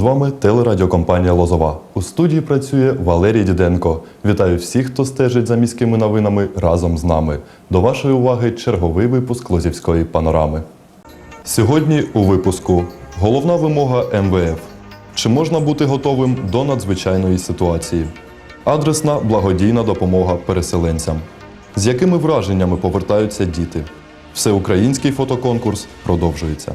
З вами телерадіокомпанія Лозова. У студії працює Валерій Діденко. Вітаю всіх, хто стежить за міськими новинами разом з нами. До вашої уваги черговий випуск Лозівської панорами. Сьогодні у випуску головна вимога МВФ. Чи можна бути готовим до надзвичайної ситуації? Адресна благодійна допомога переселенцям. З якими враженнями повертаються діти? Всеукраїнський фотоконкурс продовжується.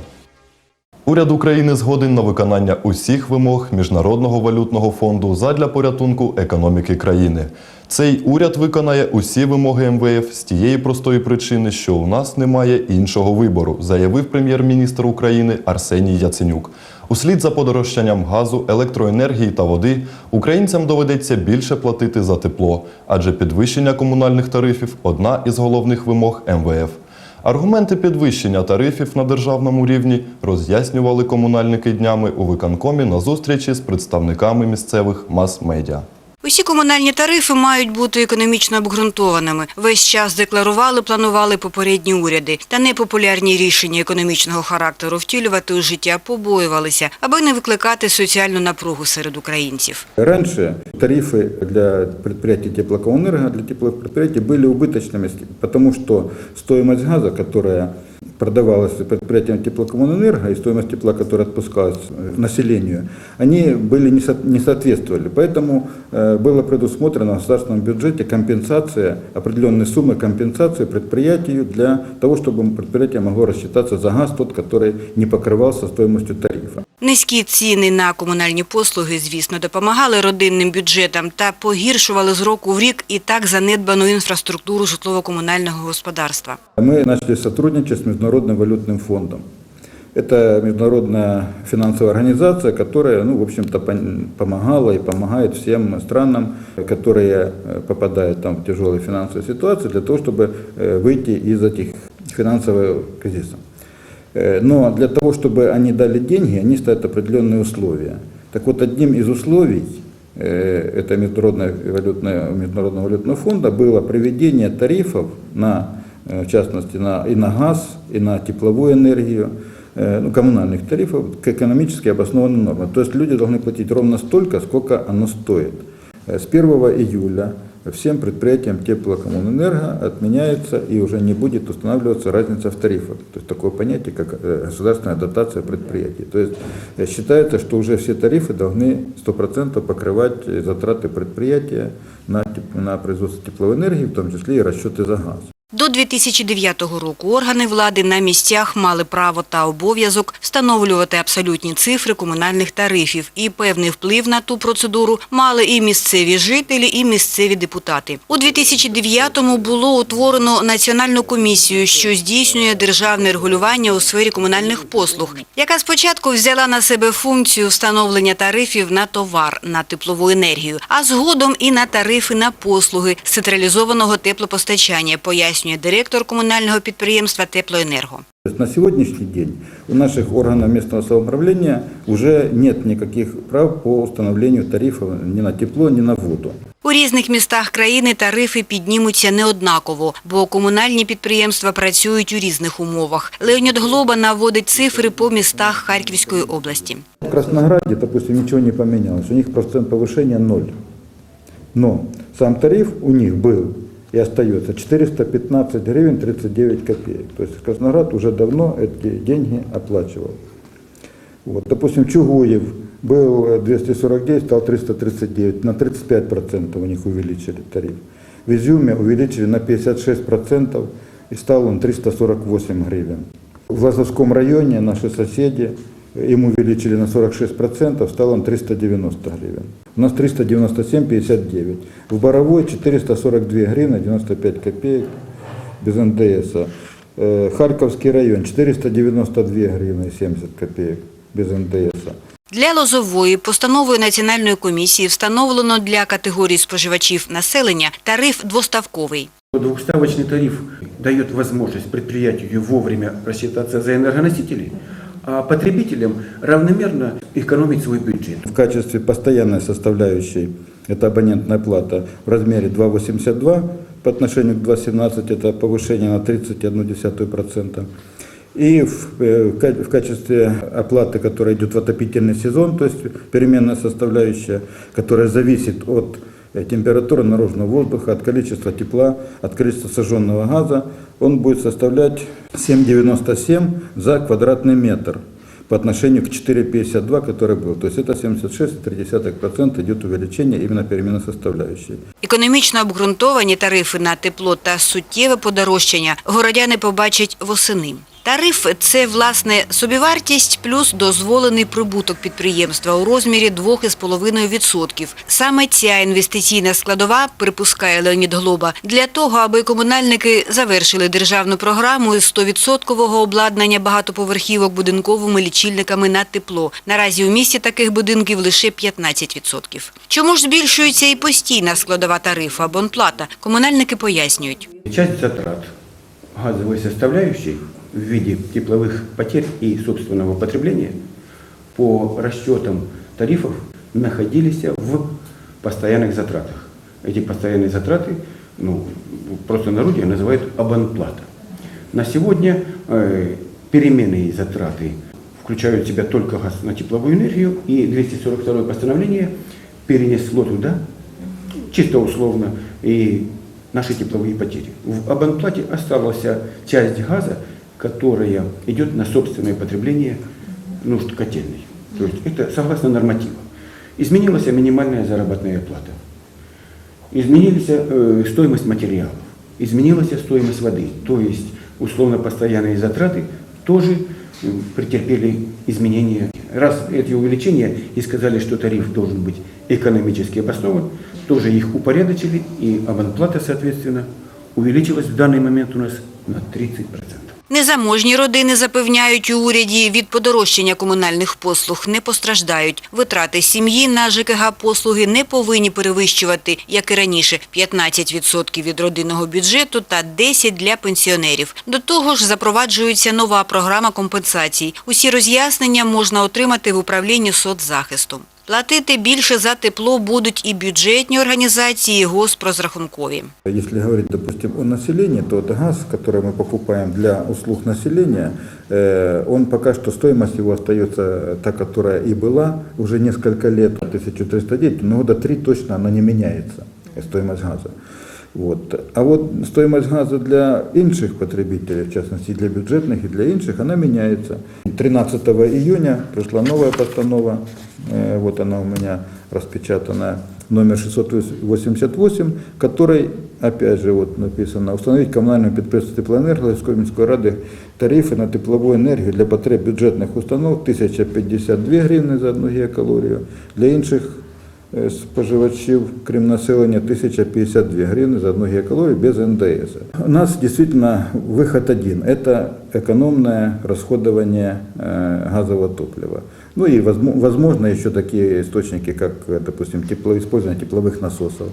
Уряд України згоден на виконання усіх вимог Міжнародного валютного фонду задля порятунку економіки країни. Цей уряд виконає усі вимоги МВФ з тієї простої причини, що у нас немає іншого вибору, заявив прем'єр-міністр України Арсеній Яценюк. Услід за подорожчанням газу, електроенергії та води українцям доведеться більше платити за тепло, адже підвищення комунальних тарифів одна із головних вимог МВФ. Аргументи підвищення тарифів на державному рівні роз'яснювали комунальники днями у виконкомі на зустрічі з представниками місцевих мас-медіа. Усі комунальні тарифи мають бути економічно обґрунтованими. Весь час декларували, планували попередні уряди. Та непопулярні рішення економічного характеру втілювати у життя побоювалися, аби не викликати соціальну напругу серед українців. Раньше тарифы для предприятий теплокоммунэнерго, для тепловых предприятий были убыточными, потому что стоимость газа, которая продавалась предприятиям теплокоммунэнерго и стоимость тепла, которая отпускалась э, населению, они были не, со- не соответствовали. Поэтому э, было предусмотрено в государственном бюджете компенсация, определенные суммы компенсации предприятию для того, чтобы предприятие могло рассчитаться за газ, тот, который не покрывался стоимостью тарифа. Низькі ціни на комунальні послуги, звісно, допомагали родинним бюджетам та погіршували з року в рік і так занедбану інфраструктуру житлово-комунального господарства. Мы начали сотрудничать с Международным валютным фондом. Это международная финансовая организация, которая, ну, в общем-то, пон- помогала и помогает всем странам, которые э, попадают там в тяжелые финансовые ситуации, для того, чтобы э, выйти из этих финансового кризиса. Э, Но для того, чтобы они дали деньги, они ставят определенные условия. Так вот, одним из условий э, это Международное валютное, Международного валютного фонда было приведение тарифов на, э, в частности, на, и на газ, и на тепловую энергию, ну, коммунальных тарифов к экономически обоснованным нормам. То есть люди должны платить ровно столько, сколько оно стоит. С 1 июля всем предприятиям теплокоммунэнерго отменяется и уже не будет устанавливаться разница в тарифах. То есть такое понятие, как э, государственная дотация предприятий. То есть э, считается, что уже все тарифы должны 100% покрывать э, затраты предприятия на, на производство тепловой энергии, в том числе и расчеты за газ. До 2009 року органи влади на місцях мали право та обов'язок встановлювати абсолютні цифри комунальних тарифів, і певний вплив на ту процедуру мали і місцеві жителі, і місцеві депутати. У 2009-му було утворено національну комісію, що здійснює державне регулювання у сфері комунальних послуг, яка спочатку взяла на себе функцію встановлення тарифів на товар на теплову енергію, а згодом і на тарифи на послуги з централізованого теплопостачання, пояснює директор комунального підприємства Теплоенерго. На сегодняшний день у наших органов местного самоуправления уже нет никаких прав по установлению тарифов ни на тепло, ни на воду. У різних містах країни тарифи піднімуться неоднаково, бо комунальні підприємства працюють у різних умовах. Леонід Глоба наводить цифри по містах Харківської області. В Краснограде, допустим, ничего не поменялось. У них процент повышения ноль. Но сам тариф у них был и остается 415 гривен 39 копеек. То есть Красноград уже давно эти деньги оплачивал. Вот, допустим, Чугуев был 249, стал 339, на 35% у них увеличили тариф. В Изюме увеличили на 56% и стал он 348 гривен. В Лазовском районе наши соседи, им увеличили на 46%, стал он 390 гривен. У нас 397,59. В Боровой 442 гривны 95 копеек без НДС. Э, Харьковский район 492 гривны 70 копеек без НДС. Для Лозової постановою Національної комісії встановлено для категорії споживачів населення тариф двоставковий. Двухставочный тариф дает возможность предприятию вовремя рассчитаться за энергоносители, а потребителям равномерно экономить свой бюджет. В качестве постоянной составляющей это абонентная плата в размере 2,82 по отношению к 2,17 это повышение на 31%. И в, э, в ка- в качестве оплаты, которая идет в отопительный сезон, то есть переменная составляющая, которая зависит от температуры наружного воздуха, от количества тепла, от количества сожженного газа, он будет составлять 7,97 за квадратный метр по отношению к 4,52, который был. То есть это 76,3% идет увеличение именно переменной составляющей. Економічно обґрунтовані тарифи на тепло та суттєве подорожчання городяни побачать восени. Тариф – це, власне, собівартість плюс дозволений прибуток підприємства у розмірі 2,5%. Саме ця інвестиційна складова, припускає Леонід Глоба, для того, аби комунальники завершили державну програму із 100% обладнання багатоповерхівок будинковими лічильниками на тепло. Наразі у місті таких будинків лише 15%. Чому ж збільшується і постійна складова тарифу абонплата? Комунальники пояснюють. Часть затрат газовой составляющей в виде тепловых потерь и собственного потребления по расчетам тарифов находились в постоянных затратах. Эти постоянные затраты ну, просто народе называют абонплата. На сегодня э, переменные затраты включают в себя только газ на тепловую энергию, и 242 постановление перенесло туда чисто условно, и наши тепловые потери. В абонплате осталась часть газа, которая идет на собственное потребление нужд котельной. То есть это согласно нормативам. Изменилась минимальная заработная плата. Изменилась э, стоимость материалов, изменилась стоимость воды. То есть условно постоянные затраты тоже э, претерпели изменения. Раз эти увеличения и сказали, что тариф должен быть экономически обоснован, тоже их упорядочили, и абонплата, соответственно, увеличилась в данный момент у нас на 30%. Незаможні родини запевняють у уряді від подорожчання комунальних послуг не постраждають. Витрати сім'ї на ЖКГ-послуги не повинні перевищувати, як і раніше, 15% від родинного бюджету та 10% для пенсіонерів. До того ж, запроваджується нова програма компенсацій. Усі роз'яснення можна отримати в управлінні соцзахисту. Платити більше за тепло будуть і бюджетні організації, і госпрозрахункові. Если говорить, допустим, о населении, то вот газ, который мы покупаем для услуг населения, э, он пока что стоимость его остается та, которая и была уже несколько лет, 1309, но года три точно она не меняется, э, стоимость газа. Вот. А вот стоимость газа для інших потребителей, в частности для бюджетных и для інших, она меняется. 13 июня пришла новая постанова, э, вот она у меня распечатана, номер 688, которой, опять же, вот написано, установить коммунальному предприятию теплоэнерго Львовской міської ради тарифи на теплову енергію для потреб бюджетних установ 1052 гривни за одну гігакалорію, для інших е, споживачів, крім населення, 1052 гривны за одну гигакалорию без НДС. У нас действительно выход один – это экономное расходование газового топлива. Ну и возмо- возможно еще такие источники, как, допустим, тепло, использование тепловых насосов,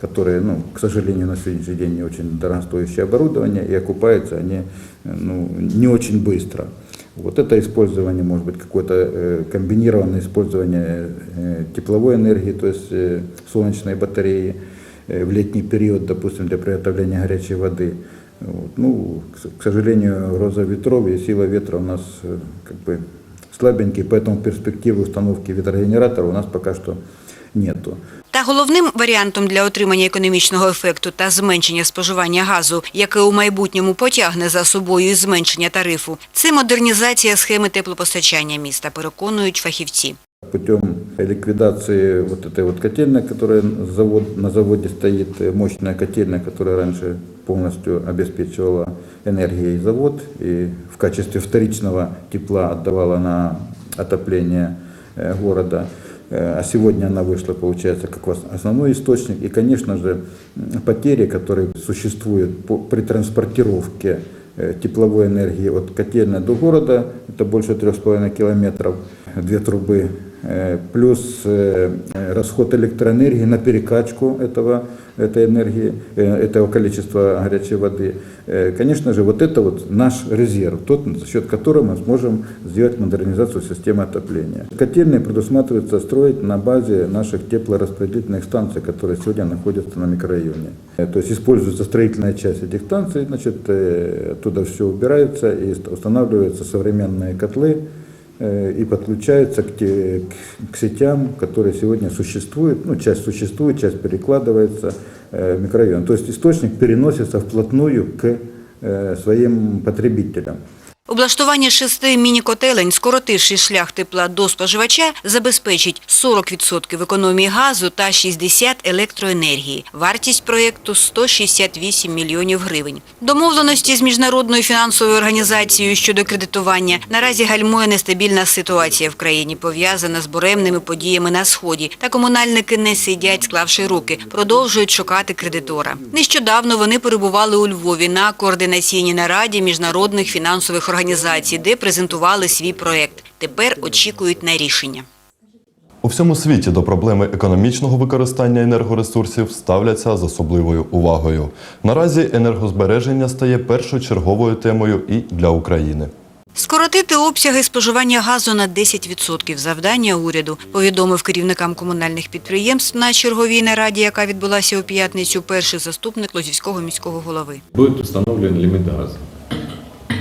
которые, ну, к сожалению, на сегодняшний день не очень дорогостоящее оборудование, и окупаются они э, ну, не очень быстро. Вот это использование, может быть, какое-то э, комбинированное использование э, тепловой энергии, то есть э, солнечной батареи в летний период, допустим, для приготовления горячей воды. Вот. Ну, к сожалению, гроза ветров и сила ветра у нас как бы слабенькие, поэтому перспективы установки ветрогенераторов у нас пока что нету. Та головним варіантом для отримання економічного ефекту та зменшення споживання газу, яке у майбутньому потягне за собою і зменшення тарифу, це модернізація схеми теплопостачання міста, переконують фахівці. Путем ликвидации вот этой вот котельной, которая завод, на заводе стоит, э, мощная котельная, которая раньше полностью обеспечивала энергией завод и в качестве вторичного тепла отдавала на отопление э, города. А сегодня она вышла, получается, как основной источник. И, конечно же, потери, которые существуют при транспортировке э, тепловой энергии от котельной до города, это больше 3,5 километров, две трубы плюс э, э, расход электроэнергии на перекачку этого, этой энергии, э, этого количества горячей воды. Э, Конечно же, вот это вот наш резерв, тот, за счет которого мы сможем сделать модернизацию системы отопления. Котельные предусматривается строить на базе наших теплораспределительных станций, которые сегодня находятся на микрорайоне. Э, То есть используется строительная часть этих станций, значит, э, оттуда все убирается и ст- устанавливаются современные котлы, э, и подключается к, те- к- к сетям, которые сегодня существуют. Ну, часть существует, часть перекладывается э, микрорайон. То есть источник переносится вплотную к э, своим потребителям. Облаштування шести міні-котелень, скоротивши шлях тепла до споживача, забезпечить 40% економії газу та 60% електроенергії. Вартість проєкту – 168 мільйонів гривень. Домовленості з Міжнародною фінансовою організацією щодо кредитування наразі гальмує нестабільна ситуація в країні, пов'язана з буремними подіями на Сході. Та комунальники не сидять, склавши руки, продовжують шукати кредитора. Нещодавно вони перебували у Львові на координаційній нараді міжнародних фінансових організацій, де презентували свій проект. Тепер очікують на рішення. У всьому світі до проблеми економічного використання енергоресурсів ставляться з особливою увагою. Наразі енергозбереження стає першочерговою темою і для України. Скоротити обсяги споживання газу на 10% – завдання уряду, повідомив керівникам комунальних підприємств на черговій нараді, яка відбулася у п'ятницю, перший заступник Лозівського міського голови. будет установлен лимит газа.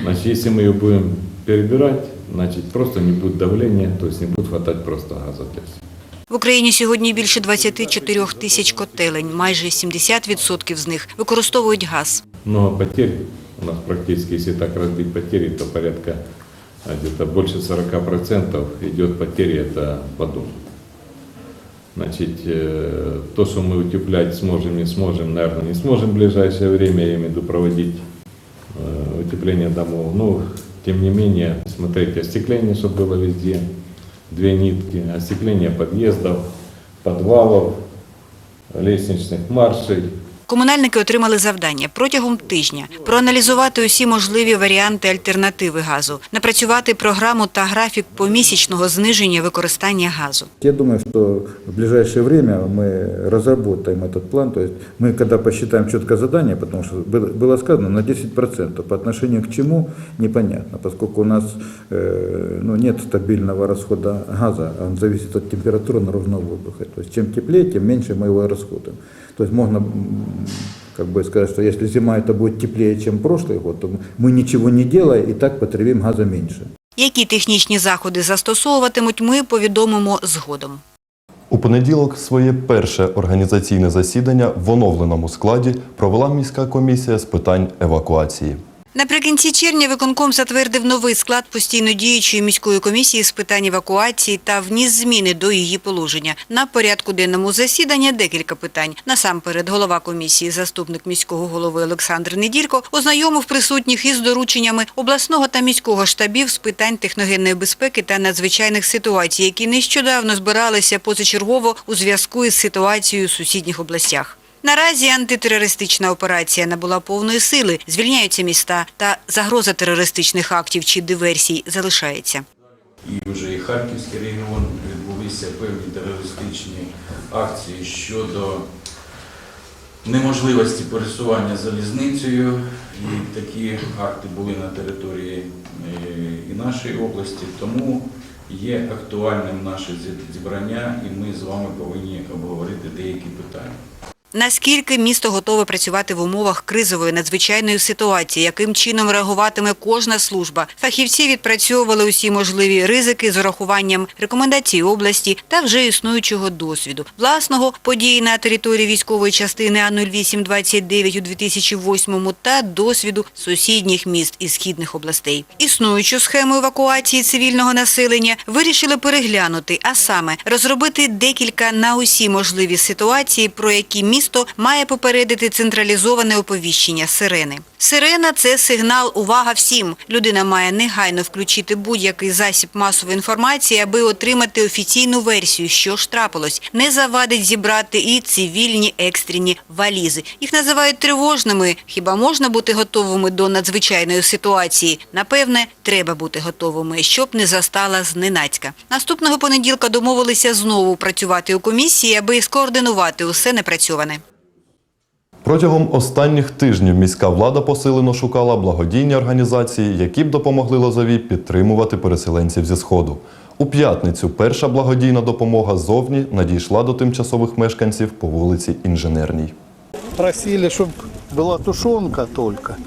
Значит, если мы ее будем перебирать, значит, просто не будет давления, то есть не будет хватать просто газа для всех. В Україні сьогодні більше 24 тисяч котелень, майже 70% з них використовують газ. Много потерь. У нас практически, если так разбить потери, то порядка а, где-то больше 40% идет потери это по дому. Значит, э, то, что мы утеплять сможем, не сможем, наверное, не сможем в ближайшее время, я имею в виду проводить э, утепление домов. Но, тем не менее, смотрите, остекление, чтобы было везде, две нитки, остекление подъездов, подвалов, лестничных маршей, Комунальники отримали завдання протягом тижня проаналізувати усі можливі варіанти альтернативи газу, напрацювати програму та графік помісячного зниження використання газу. Я думаю, что в ближайшее время мы разработаем этот план. То есть мы, когда посчитаем четко задание, потому что было было сказано на 10%, по отношению к чему непонятно, поскольку у нас э, ну, нет стабильного расхода газа, а он зависит от температуры наружного воздуха. То есть чем теплее, тем меньше мы его расходуем. То есть можно м, как бы сказать, что если зима это будет теплее, чем прошлый год, то мы ничего не делая и так потребим газа меньше. Які технічні заходи застосовуватимуть, ми повідомимо згодом. У понеділок своє перше організаційне засідання в оновленому складі провела міська комісія з питань евакуації. Наприкінці червня виконком затвердив новий склад постійно діючої міської комісії з питань евакуації та вніс зміни до її положення. На порядку денному засідання декілька питань. Насамперед, голова комісії, заступник міського голови Олександр Неділько ознайомив присутніх із дорученнями обласного та міського штабів з питань техногенної безпеки та надзвичайних ситуацій, які нещодавно збиралися позачергово у зв'язку із ситуацією у сусідніх областях. Наразі антитерористична операція набула повної сили, звільняються міста, та загроза терористичних актів чи диверсій залишається. і вже і Харківський регіон відбулися певні терористичні акції щодо неможливості пересування залізницею. І такі акти були на території е, і нашої області. Тому є актуальним наше зі- зібрання, і ми з вами повинні обговорити деякі питання. Наскільки місто готове працювати в умовах кризової надзвичайної ситуації, яким чином реагуватиме кожна служба? Фахівці відпрацьовували усі можливі ризики з урахуванням рекомендацій області та вже існуючого досвіду. Власного подій на території військової частини А0829 у 2008 та досвіду сусідніх міст і східних областей. Існуючу схему евакуації цивільного населення вирішили переглянути, а саме розробити декілька на усі можливі ситуації, про які місто місто має попередити централізоване оповіщення сирени. Сирена це сигнал увага всім. Людина має негайно включити будь-який засіб масової інформації, аби отримати офіційну версію, що ж трапилось. Не завадить зібрати і цивільні екстрені валізи. Їх називають тривожними. Хіба можна бути готовими до надзвичайної ситуації? Напевне, треба бути готовими, щоб не застала зненацька. Наступного понеділка домовилися знову працювати у комісії, аби скоординувати усе непрацьоване. Протягом останніх тижнів міська влада посилено шукала благодійні організації, які б допомогли Лозові підтримувати переселенців зі Сходу. У п'ятницю перша благодійна допомога зовні надійшла до тимчасових мешканців по вулиці Інженерній. Просили, чтобы была тушенка только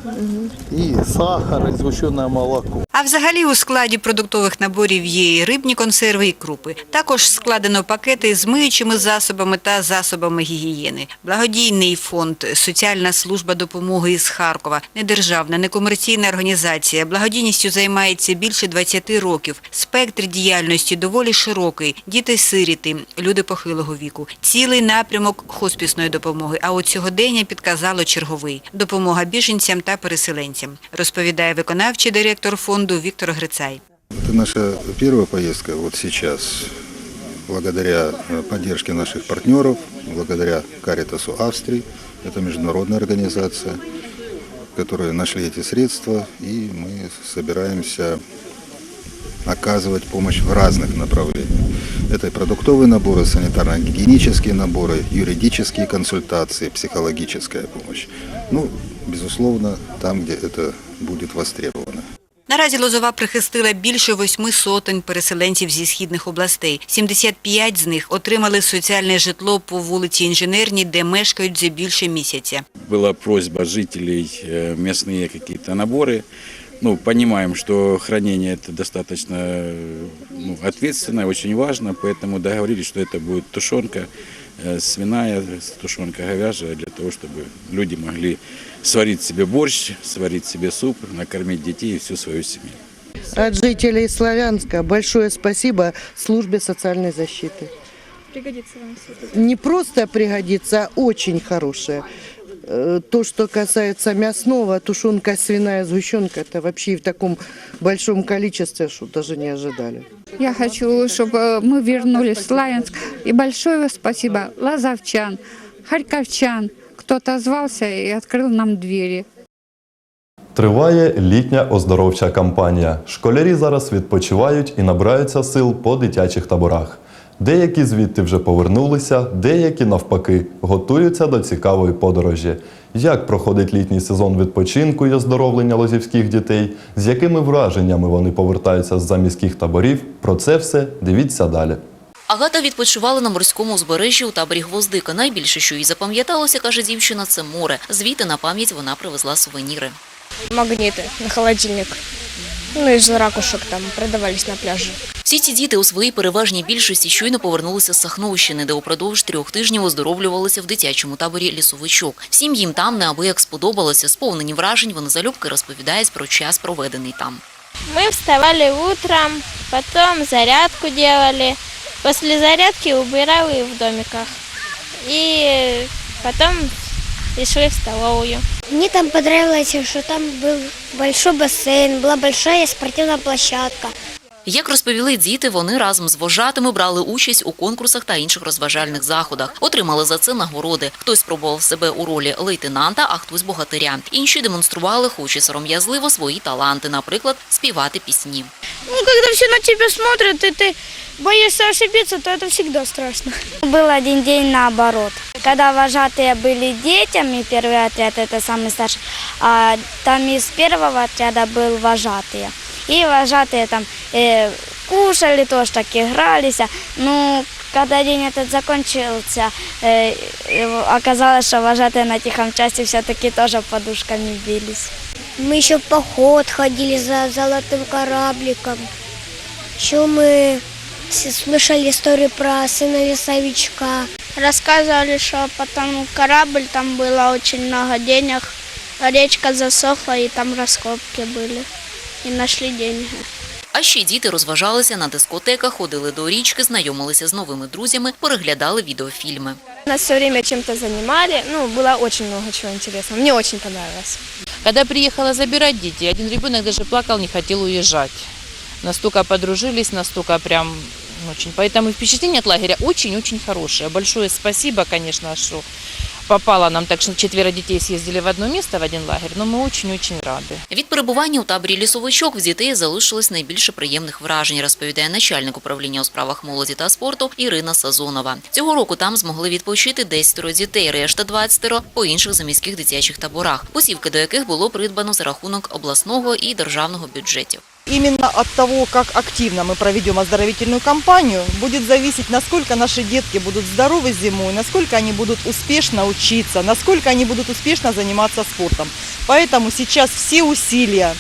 и сахар, и сгущенное молоко. А взагалі у складі продуктових наборів є і рибні консерви і крупи. Також складено пакети з миючими засобами та засобами гігієни. Благодійний фонд Соціальна служба допомоги із Харкова, недержавна, некомерційна організація. Благодійністю займається більше 20 років. Спектр діяльності доволі широкий. Діти-сиріти, люди похилого віку. Цілий напрямок хоспісної допомоги. А от сьогодення підказало черговий допомога біженцям та переселенцям. Розповідає виконавчий директор фонду Віктор Грицай. Это наша первая поездка вот сейчас, благодаря э, поддержке наших партнеров, благодаря Каритасу Австрии. Это международная организация, которые нашли эти средства, и мы собираемся оказывать помощь в разных направлениях. Это и продуктовые наборы, санитарно-гигиенические наборы, юридические консультации, психологическая помощь. Ну, безусловно, там, где это будет востребовано. Наразі Лозова прихистила більше восьми сотень переселенців зі східних областей. 75 з них отримали соціальне житло по вулиці Інженерній, де мешкають вже більше місяця. была просьба жителей, э, местные какие-то наборы. Ну, понимаем, что хранение это достаточно ну, ответственно, очень важно, поэтому договорились, что это будет тушенка э, свиная, тушенка говяжья, для того, чтобы люди могли сварить себе борщ, сварить себе суп, накормить детей и всю свою семью. От жителей Славянска большое спасибо службе социальной защиты. Пригодится вам все. Не просто пригодится, а очень хорошее. Э, То, что касается мясного, тушенка свиная, сгущенка, это вообще в таком большом количестве, что даже не ожидали. Я хочу, чтобы мы вернулись в Славянск. И большое спасибо лазовчан, харьковчан, кто отозвался и открыл нам двери. Триває літня оздоровча кампанія. Школярі зараз відпочивають і набираються сил по дитячих таборах. Деякі звідти вже повернулися, деякі навпаки готуються до цікавої подорожі. Як проходить літній сезон відпочинку і оздоровлення лозівських дітей, з якими враженнями вони повертаються з заміських таборів? Про це все дивіться далі. Агата відпочивала на морському узбережжі у таборі Гвоздика. Найбільше, що їй запам'яталося, каже дівчина, це море. Звідти на пам'ять вона привезла сувеніри. Магниты на холодильник. Ну, из ракушек там продавались на пляже. Всі ці діти у своїй переважній більшості щойно повернулися з Сахновщини, де упродовж трьох тижнів оздоровлювалися в дитячому таборі «Лісовичок». Всім їм там неабияк сподобалося. Сповнені вражень вони залюбки розповідають про час, проведений там. Мы вставали утром, потом зарядку делали. После зарядки убирали в домиках. И потом и шли в столовую. Там понравилось, что там был большой бассейн, была большая спортивная площадка. Як розповіли діти, вони разом з вожатими брали участь у конкурсах та інших розважальних заходах. Отримали за це нагороди. Хтось спробував себе у ролі лейтенанта, а хтось богатиря. Інші демонстрували, хоч і сором'язливо, свої таланти, наприклад, співати пісні. Ну, когда все на тебя смотрят, и ты боишься ошибиться, то это всегда страшно. Был один день наоборот. Когда вожатые были детьми, первый отряд это самый старший, а там из первого отряда был вожатые. И вожатые там э, кушали, тоже так игрались. Ну, когда день этот закончился, э, э, оказалось, что вожатые на тихом части все-таки тоже подушками бились. Мы еще в поход ходили за золотым корабликом. Еще мы слышали историю про сына лесовичка. Рассказывали, что потом корабль, там было очень много денег. Речка засохла, и там раскопки были. И нашли деньги. А ще діти розважалися на дискотеках, ходили до річки, знайомилися з новими друзями, переглядали відеофільми. Нас все время чем-то занимали, ну, было очень много чего интересного. Мне очень понравилось. Когда приехала забирать детей, один ребенок даже плакал, не хотел уезжать. Настолько подружились, настолько прям очень. Поэтому впечатление от лагеря очень-очень хорошее. Большое спасибо, конечно, что попало нам так, что четверо детей съездили в одно место, в один лагерь, но мы очень-очень рады. Від перебування у таборі лісовичок в дітей залишилось найбільше приємних вражень, розповідає начальник управління у справах молоді та спорту Ірина Сазонова. Цього року там змогли відпочити 10 дітей, решта 20 по інших заміських дитячих таборах, посівки до яких було придбано за рахунок обласного і державного бюджетів. Именно от того, как активно мы проведем оздоровительную кампанию, будет зависеть, насколько наши детки будут здоровы зимой, насколько они будут успешно учиться, насколько они будут успешно заниматься спортом. Поэтому сейчас все усилия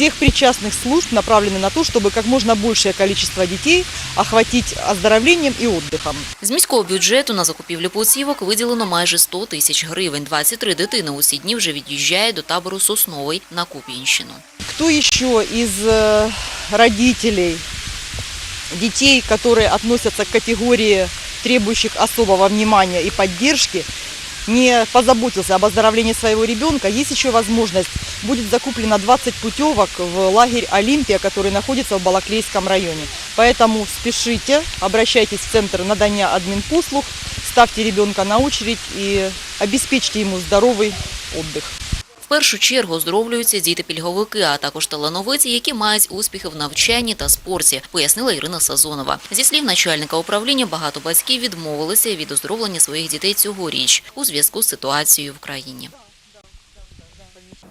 всех причастных служб направлены на то, чтобы как можно большее количество детей охватить оздоровлением и отдыхом. З міського бюджету на закупівлю посівок виділено майже 100 тисяч гривень. 23 дитини у ці дні вже від'їжджає до табору Сосновий на Куп'янщину. Кто еще из э, родителей детей, которые относятся к категории требующих особого внимания и поддержки, не позаботился об оздоровлении своего ребенка, есть еще возможность. Будет закуплено 20 путевок в лагерь «Олимпия», который находится в Балаклейском районе. Поэтому спешите, обращайтесь в Центр надания админпослуг, ставьте ребенка на очередь и обеспечьте ему здоровый отдых. Першу чергу оздоровлюються діти-пільговики, а також талановиті, які мають успіхи в навчанні та спорті, пояснила Ірина Сазонова. Зі слів начальника управління, багато батьків відмовилися від оздоровлення своїх дітей цьогоріч у зв'язку з ситуацією в країні.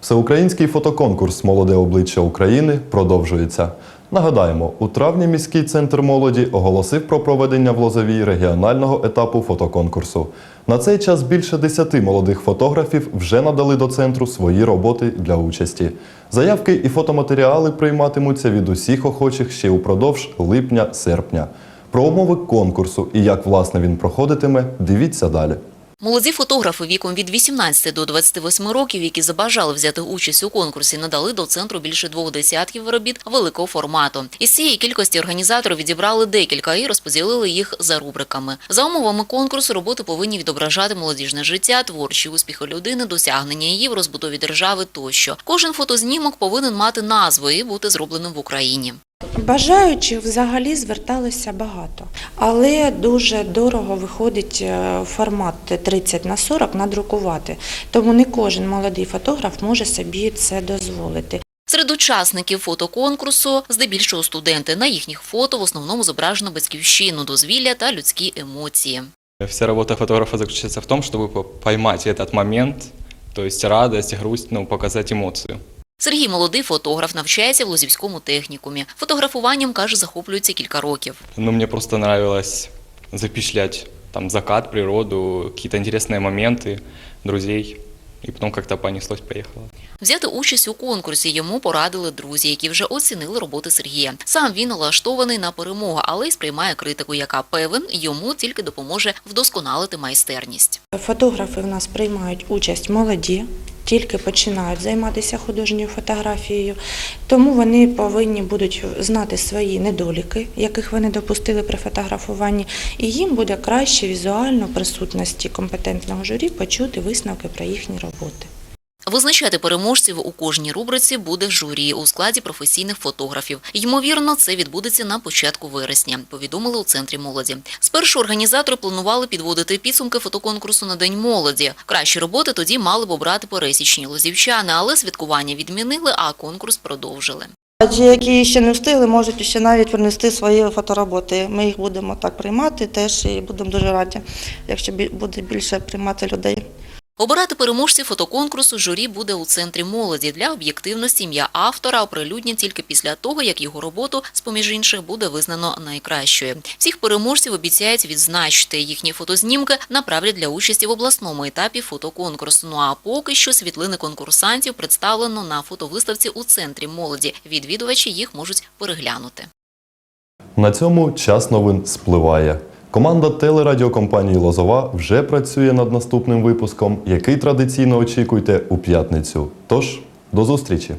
Всеукраїнський фотоконкурс Молоде обличчя України продовжується. Нагадаємо, у травні міський центр молоді оголосив про проведення в Лозовій регіонального етапу фотоконкурсу. На цей час більше десяти молодих фотографів вже надали до центру свої роботи для участі. Заявки і фотоматеріали прийматимуться від усіх охочих ще упродовж липня-серпня. Про умови конкурсу і як власне він проходитиме, дивіться далі. Молоді фотографи віком від 18 до 28 років, які забажали взяти участь у конкурсі, надали до центру більше двох десятків робіт великого формату. Із цієї кількості організатори відібрали декілька і розподілили їх за рубриками. За умовами конкурсу роботи повинні відображати молодіжне життя, творчі успіхи людини, досягнення її в розбудові держави тощо. Кожен фотознімок повинен мати назву і бути зробленим в Україні. Бажаючих взагалі зверталося багато, але дуже дорого виходить е, формат 30 на 40 надрукувати. Тому не кожен молодий фотограф може собі це дозволити. Серед учасників фотоконкурсу здебільшого студенти. На їхніх фото в основному зображено батьківщину, дозвілля та людські емоції. Вся работа фотографа заключается в том, чтобы по- поймать этот момент, то есть радость, грусть, ну, показать эмоцию. Сергій молодий фотограф навчається в Лозівському технікумі. Фотографуванням каже, захоплюється кілька років. Ну, мне просто нравилось запечатлять там закат, природу, какие-то интересные моменты, друзей. И потом как-то понеслось-поехало. Взяти участь у конкурсі йому порадили друзі, які вже оцінили роботи Сергія. Сам він налаштований на перемогу, але й сприймає критику, яка певен йому тільки допоможе вдосконалити майстерність. Фотографи в нас приймають участь молоді, тільки починають займатися художньою фотографією, тому вони повинні будуть знати свої недоліки, яких вони допустили при фотографуванні, і їм буде краще візуально присутності компетентного журі почути висновки про їхні роботи. Визначати переможців у кожній рубриці буде журі у складі професійних фотографів. Ймовірно, це відбудеться на початку вересня, повідомили у центрі молоді. Спершу організатори планували підводити підсумки фотоконкурсу на День молоді. Кращі роботи тоді мали б обрати пересічні лозівчани, але святкування відмінили, а конкурс продовжили. Ті, які ще не встигли, можуть ще навіть принести свої фотороботи. Ми їх будемо так приймати теж і будемо дуже раді, якщо буде більше приймати людей. Обирати переможців фотоконкурсу журі буде у центрі молоді. Для об'єктивності ім'я автора оприлюднять тільки після того, як його роботу, з-поміж інших, буде визнано найкращою. Всіх переможців обіцяють відзначити. Їхні фотознімки направлять для участі в обласному етапі фотоконкурсу. Ну а поки що світлини конкурсантів представлено на фотовиставці у центрі молоді. Відвідувачі їх можуть переглянути. На цьому час новин спливає. Команда телерадіокомпанії Лозова вже працює над наступним випуском, який традиційно очікуйте у п'ятницю. Тож, до зустрічі!